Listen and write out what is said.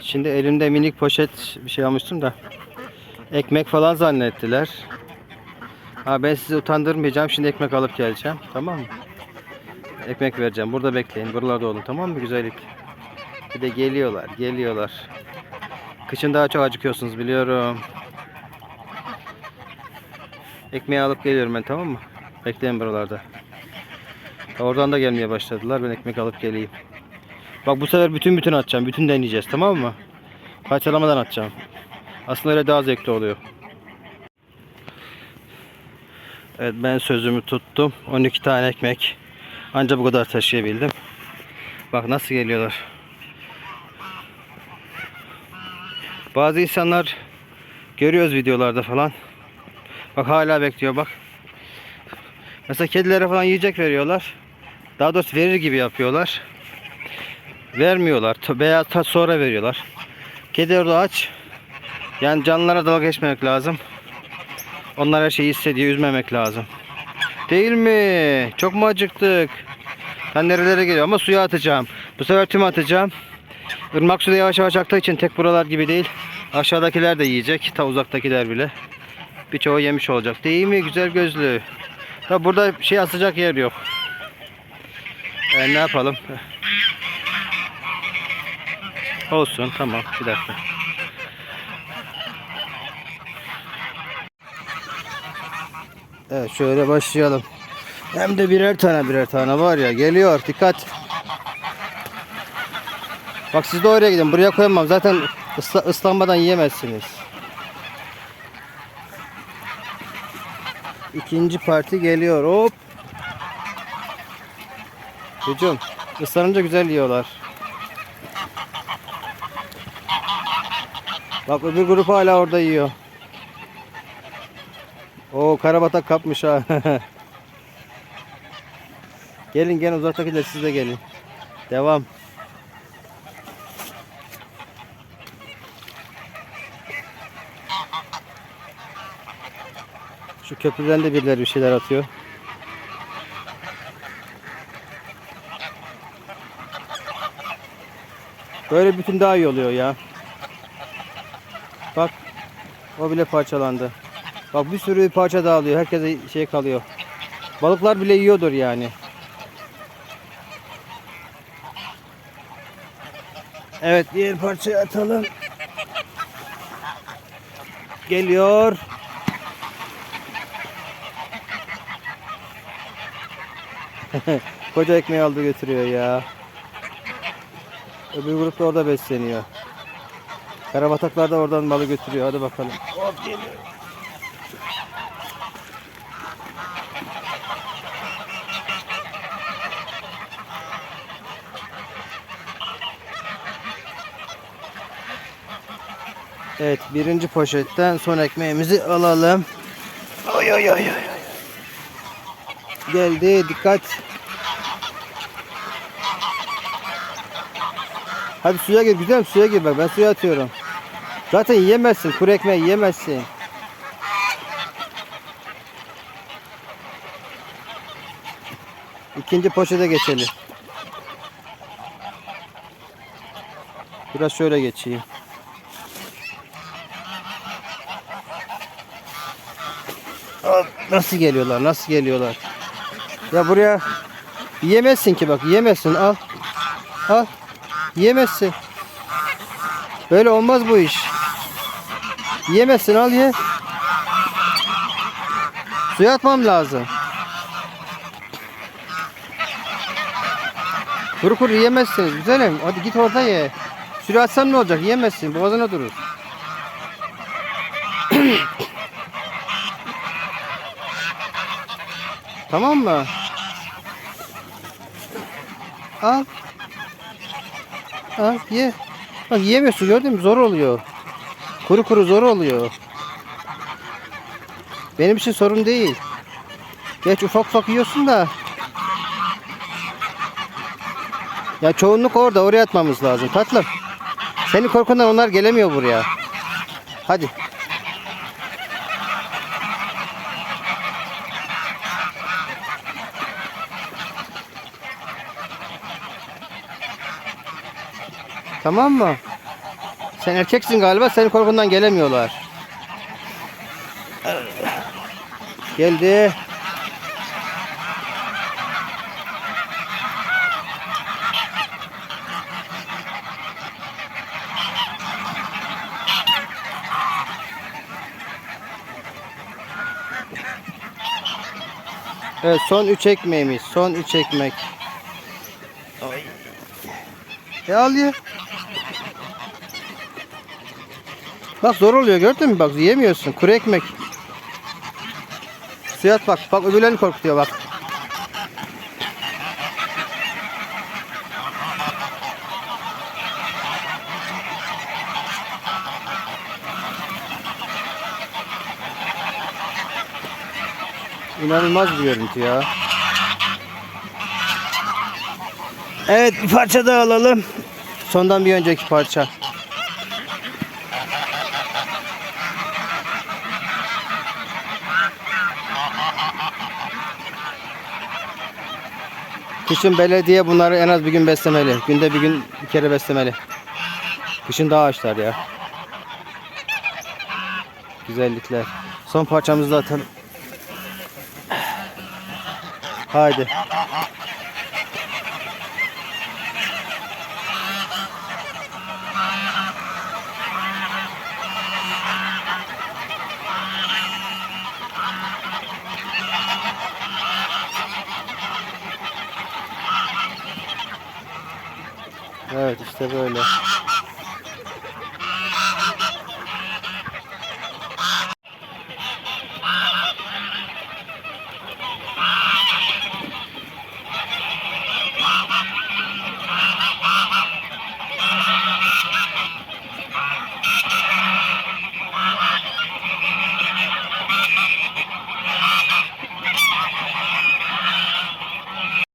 Şimdi elimde minik poşet bir şey almıştım da. Ekmek falan zannettiler. Ha ben sizi utandırmayacağım. Şimdi ekmek alıp geleceğim. Tamam mı? Ekmek vereceğim. Burada bekleyin. Buralarda olun. Tamam mı güzellik? Bir de geliyorlar. Geliyorlar. Kışın daha çok acıkıyorsunuz biliyorum. Ekmeği alıp geliyorum ben tamam mı? Bekleyin buralarda. Oradan da gelmeye başladılar. Ben ekmek alıp geleyim. Bak bu sefer bütün bütün atacağım. Bütün deneyeceğiz tamam mı? Parçalamadan atacağım. Aslında öyle daha zevkli oluyor. Evet ben sözümü tuttum. 12 tane ekmek. Ancak bu kadar taşıyabildim. Bak nasıl geliyorlar. Bazı insanlar görüyoruz videolarda falan. Bak hala bekliyor bak. Mesela kedilere falan yiyecek veriyorlar. Daha doğrusu verir gibi yapıyorlar. Vermiyorlar. Veya sonra veriyorlar. Kedi orada aç. Yani canlılara dalga geçmemek lazım. Onlar her şeyi hissediyor. Üzmemek lazım. Değil mi? Çok mu acıktık? Ben nerelere geliyor ama suya atacağım. Bu sefer tüm atacağım. Irmak suda yavaş yavaş aktığı için tek buralar gibi değil. Aşağıdakiler de yiyecek. Ta uzaktakiler bile. Birçoğu yemiş olacak. Değil mi? Güzel gözlü. Ya burada şey asacak yer yok. E, ne yapalım? Olsun tamam bir dakika. Evet şöyle başlayalım. Hem de birer tane birer tane var ya geliyor dikkat. Bak siz de oraya gidin buraya koyamam zaten ısla, ıslanmadan yiyemezsiniz. İkinci parti geliyor hop. Hücum ıslanınca güzel yiyorlar. Bak öbür grup hala orada yiyor. O karabatak kapmış ha. gelin gelin uzaktakiler siz de gelin. Devam. Şu köprüden de birileri bir şeyler atıyor. Böyle bütün daha iyi oluyor ya. O bile parçalandı. Bak bir sürü parça dağılıyor. Herkese şey kalıyor. Balıklar bile yiyordur yani. Evet diğer parçayı atalım. Geliyor. Koca ekmeği aldı götürüyor ya. Öbür grup da orada besleniyor. Karabataklar da oradan malı götürüyor. Hadi bakalım. Hop geliyor. Evet birinci poşetten son ekmeğimizi alalım. Oy oy oy oy. Geldi dikkat. Hadi suya gir güzelim suya gir bak ben suya atıyorum. Zaten yiyemezsin kuru ekmeği yiyemezsin. İkinci poşete geçelim. Biraz şöyle geçeyim. Nasıl geliyorlar? Nasıl geliyorlar? Ya buraya yiyemezsin ki bak yiyemezsin al. Al. Yiyemezsin. Böyle olmaz bu iş. Yiyemezsin al ye. Suya atmam lazım. Kuru kuru yiyemezsiniz güzelim. Hadi git orada ye. Suya atsan ne olacak? Yiyemezsin. Boğazına durur. tamam mı? Al. Al ye. Bak yiyemiyorsun gördün mü? Zor oluyor. Kuru kuru zor oluyor. Benim için sorun değil. Geç ufak ufak yiyorsun da. Ya çoğunluk orada. Oraya atmamız lazım. Tatlım. Senin korkundan onlar gelemiyor buraya. Hadi. Tamam mı? Sen erkeksin galiba. Senin korkundan gelemiyorlar. Geldi. Evet son 3 ekmeğimiz. Son 3 ekmek. Ay. E al ye. Bak zor oluyor gördün mü? Bak yiyemiyorsun. Kuru ekmek. Suya at bak. Bak öbürlerini korkutuyor bak. İnanılmaz bir görüntü ya. Evet bir parça daha alalım. Sondan bir önceki parça. Kışın belediye bunları en az bir gün beslemeli. Günde bir gün bir kere beslemeli. Kışın daha açlar ya. Güzellikler. Son parçamızı da atalım. Haydi. Evet işte böyle.